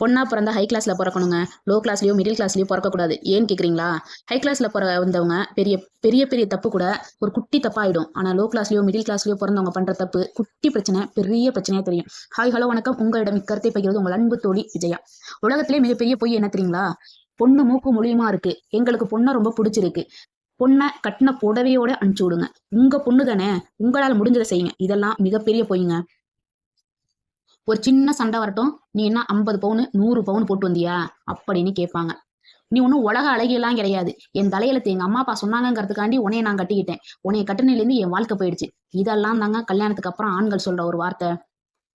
பொண்ணா பிறந்தா ஹை கிளாஸில் பிறக்கணுங்க. Low கிளாஸ்லயோ middle கிளாஸ்லயோ பிறக்கக்கூடாது. ஏன்னு கேட்குறீங்களா ஹை கிளாஸில் பிற வந்தவங்க பெரிய பெரிய பெரிய தப்பு கூட ஒரு குட்டி தப்பாயிடும். ஆனால் லோ கிளாஸ்லயோ மிடில் கிளாஸ்லயோ பிறந்தவங்க பண்ணுற தப்பு குட்டி பிரச்சனை பெரிய பிரச்சனையாக தெரியும். ஹாய் ஹலோ வணக்கம். உங்களிடம் இக்கருத்தை பகிர்வது உங்கள் அன்பு தோழி விஜயா. உலகத்திலே மிகப்பெரிய பொய் என்ன தெரியுங்களா? பொண்ணு மூக்கு மொழியுமா இருக்கு. எங்களுக்கு பொண்ணை ரொம்ப பிடிச்சிருக்கு. பொண்ணை கட்டின புடவையோட அனுப்பிச்சு விடுங்க. உங்க பொண்ணு தானே உங்களால் முடிஞ்சதை செய்யுங்க. இதெல்லாம் மிகப்பெரிய பொய்ங்க. ஒரு சின்ன சண்டை வரட்டும். நீ என்ன ஐம்பது பவுனு நூறு பவுன் போட்டு வந்தியா? அப்படின்னு கேட்பாங்க. நீ ஒன்றும் உலக அழகியெல்லாம் கிடையாது. என் தலையெழுத்து எங்க அம்மா அப்பா சொன்னாங்கிறதுக்காண்டி உன்னைய நான் கட்டிக்கிட்டேன். உனைய கட்டினிலேருந்து என் வாழ்க்கை போயிடுச்சு. இதெல்லாம் தாங்க கல்யாணத்துக்கு அப்புறம் ஆண்கள் சொல்ற ஒரு வார்த்தை.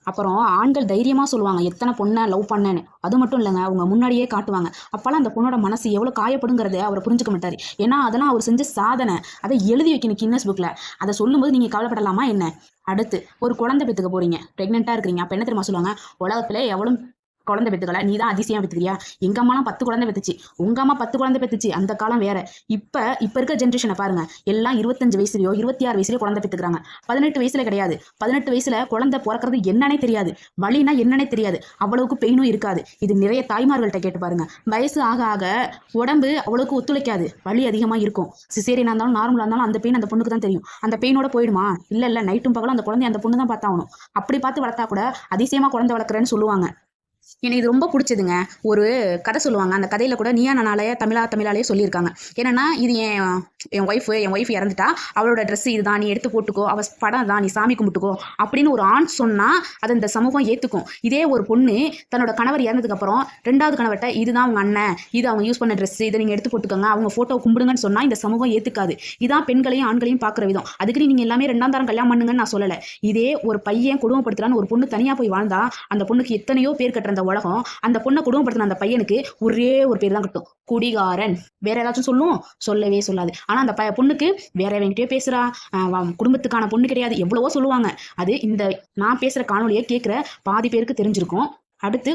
அப்புறம் ஆண்கள் தைரியமா சொல்லுவாங்க எத்தனை பொண்ணை லவ் பண்ணேன்னு. அது மட்டும் இல்லைங்க அவங்க முன்னாடியே காட்டுவாங்க. அப்பெல்லாம் அந்த பொண்ணோட மனசு எவ்வளவு காயப்படுங்கிறத அவர் புரிஞ்சுக்க மாட்டார். ஏன்னா அதெல்லாம் அவர் செஞ்ச சாதனை. அதை எழுதி வைக்கணும் கின்னஸ் புக்ல அதை சொல்லும்போது நீங்க கவலைப்படலாமா என்ன? அடுத்து ஒரு குழந்தை பெற்றுக்க போறீங்க. ப்ரெக்னெண்ட்டாக இருக்கிறீங்க. அப்போ என்ன தெரியுமா சொல்லுவாங்க? உலகத்துல எவ்வளவு குழந்தை பெற்றுக்கல. நீ தான் அதிசயம் பெற்றுக்கிறியா? எங்கள் அம்மாலாம் பத்து குழந்தை பெற்றுச்சு உங்கள் அம்மா பத்து குழந்தை பெத்துச்சு. அந்த காலம் வேற. இப்போ இப்போ இருக்க ஜென்ரேஷனை பாருங்க. எல்லாம் இருபத்தஞ்சு வயசுலையோ இருபத்தி ஆறு வயசுலயோ குழந்தை பெற்றுக்கிறாங்க. பதினெட்டு வயசுல கிடையாது. பதினெட்டு வயசுல குழந்தை பிறக்கிறது என்னன்னே தெரியாது. வழினா என்னன்னே தெரியாது. அவ்வளவுக்கு பெயினும் இருக்காது. இது நிறைய தாய்மார்கள்ட்ட கேட்டு பாருங்க. வயசு ஆக ஆக உடம்பு அவ்வளவுக்கு ஒத்துழைக்காது. வலி அதிகமாக இருக்கும். சிசேரியனா இருந்தாலும் நார்மலாக இருந்தாலும் அந்த பெயின் அந்த பொண்ணுக்கு தான் தெரியும். அந்த பெயினோட போயிடுமா? இல்லை இல்லை. நைட்டும் பகலும் அந்த குழந்தை அந்த பொண்ணு தான் பார்த்தாகணும். அப்படி பார்த்து வளர்த்தா கூட அதிசயமாக குழந்தை வளர்க்குறேன்னு சொல்லுவாங்க. எனக்கு இது ரொம்ப பிடிச்சதுங்க. ஒரு கதை சொல்லுவாங்க. அந்த கதையில கூட நீயா நானாலே தமிழா தமிழாலே சொல்லியிருக்காங்க. என்னன்னா இது என் என் ஒய்ஃபு என் ஒய்ஃப் இறந்துட்டா. அவளோட ட்ரெஸ் இதுதான். நீ எடுத்து போட்டுக்கோ. அவ படம் தான் நீ சாமி கும்பிட்டுக்கோ. அப்படின்னு ஒரு ஆண் சொன்னா அதை இந்த சமூகம் ஏத்துக்கும். இதே ஒரு பொண்ணு தன்னோட கணவர் இறந்ததுக்கு அப்புறம் ரெண்டாவது கணவர்கிட்ட இதுதான் அவங்க அண்ணன். இது அவங்க யூஸ் பண்ண ட்ரெஸ் இதை நீங்க எடுத்து போட்டுக்கோங்க. அவங்க ஃபோட்டோ கும்பிடுங்கன்னு சொன்னா இந்த சமூகம் ஏத்துக்காது. இதான் பெண்களையும் ஆண்களையும் பார்க்குற விதம். அதுக்கு நீங்க எல்லாமே ரெண்டாம் தரம் கல்யாணம் பண்ணுங்கன்னு நான் சொல்லலை. இதே ஒரு பையன் குடும்பப்படுத்துகிறான்னு ஒரு பொண்ணு தனியா போய் வாழ்ந்தா அந்த பொண்ணுக்கு எத்தனையோ பேர் கட்டுற அந்த உலகம் அந்த பொண்ணை குடும்பப்படுத்தின அந்த பையனுக்கு ஒரே ஒரு பேர் தான் கட்டும். குடிகாரன். வேற ஏதாச்சும் சொல்லும்? சொல்லவே சொல்லாது. ஆனா அந்த ப பொண்ணுக்கு வேற எவன்கிட்டயோ பேசுறா. குடும்பத்துக்கான பொண்ணு கிடையாது. எவ்வளவோ சொல்லுவாங்க. அது இந்த நான் பேசுற காணொலியை கேட்குற பாதி பேருக்கு தெரிஞ்சிருக்கும். அடுத்து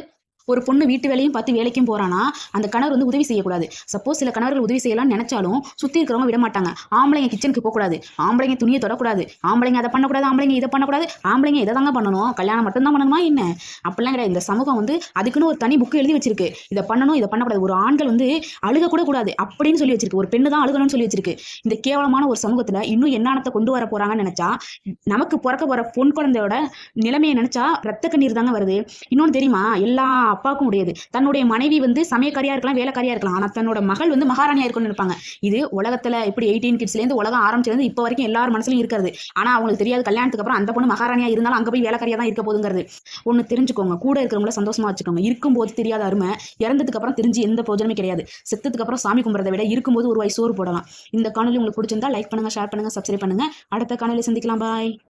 ஒரு பொண்ணு வீட்டு வேலையும் பார்த்து வேலைக்கும் போறானா அந்த கணவர் வந்து உதவி செய்யக்கூடாது. சப்போஸ் சில கணவர்கள் உதவி செய்யலாம்னு நினைச்சாலும் சுத்தி இருக்கிறவங்க விட மாட்டாங்க. ஆம்பளைங்க கிச்சனுக்கு போகக்கூடாது. ஆம்பளைங்க துணியை தொடக்கூடாது. ஆம்பளைங்க அதை பண்ணக்கூடாது ஆம்பளைங்க இதை பண்ணக்கூடாது. ஆம்பளைங்க இதை தாங்க பண்ணணும். கல்யாணம் மட்டும்தான் பண்ணணுமா என்ன? அப்படிலாம் கிடையாது. இந்த சமூகம் வந்து அதுக்குன்னு ஒரு தனி புக்கு எழுதி வச்சிருக்கு. இதை பண்ணணும் இதை பண்ணக்கூடாது. ஒரு ஆண்கள் வந்து அழுக கூட கூடாது. அப்படின்னு சொல்லி வச்சிருக்கு. ஒரு பெண்ணு தான் அழுகணும்னு சொல்லி வச்சிருக்கு. இந்த கேவலமான ஒரு சமூகத்துல இன்னும் என்னானத்தை கொண்டு வர போறாங்கன்னு நினைச்சா நமக்கு பிறக்க போற பொன் குழந்தையோட நிலைமையை நினைச்சா ரத்த கண்ணீர் தாங்க வருது. இன்னொன்று தெரியுமா? எல்லா அப்பாவுக்கும் உடையது தன்னுடைய மனைவி வந்து சமயக்காரியா இருக்கலாம் வேலைக்காரியா இருக்கலாம். ஆனால் தன்னோட மகள் வந்து மகாராணியா இருக்கணும்னு நினைப்பாங்க. இது உலகத்துல இப்படி எயிட்டீன் கிட்ஸ்லேருந்து உலகம் ஆரம்பிச்சிருந்து இப்போ வரைக்கும் எல்லார் மனசுலையும் இருக்கிறது. ஆனால் அவங்களுக்கு தெரியாது கல்யாணத்துக்கு அப்புறம் அந்த பொண்ணு மகாராணியா இருந்தாலும் அங்கே போய் வேலைக்காரியா தான் இருக்க போதுங்கிறது ஒன்று தெரிஞ்சுக்கோங்க. கூட இருக்கிறவங்கள சந்தோஷமா வச்சுக்கோங்க. இருக்கும்போது தெரியாத அருமை இறந்ததுக்கு அப்புறம் தெரிஞ்சு எந்த பிரோஜனமே கிடையாது. செத்ததுக்கு அப்புறம் சாமி கும்பிட்றதை விட இருக்கும்போது ஒரு வாய் சோறு போடலாம். இந்த காணொலி உங்களுக்கு பிடிச்சிருந்தா லைக் பண்ணுங்க ஷேர் பண்ணுங்க சப்ஸ்கிரைப் பண்ணுங்க. அடுத்த காணொலி சந்திக்கலாம். பாய்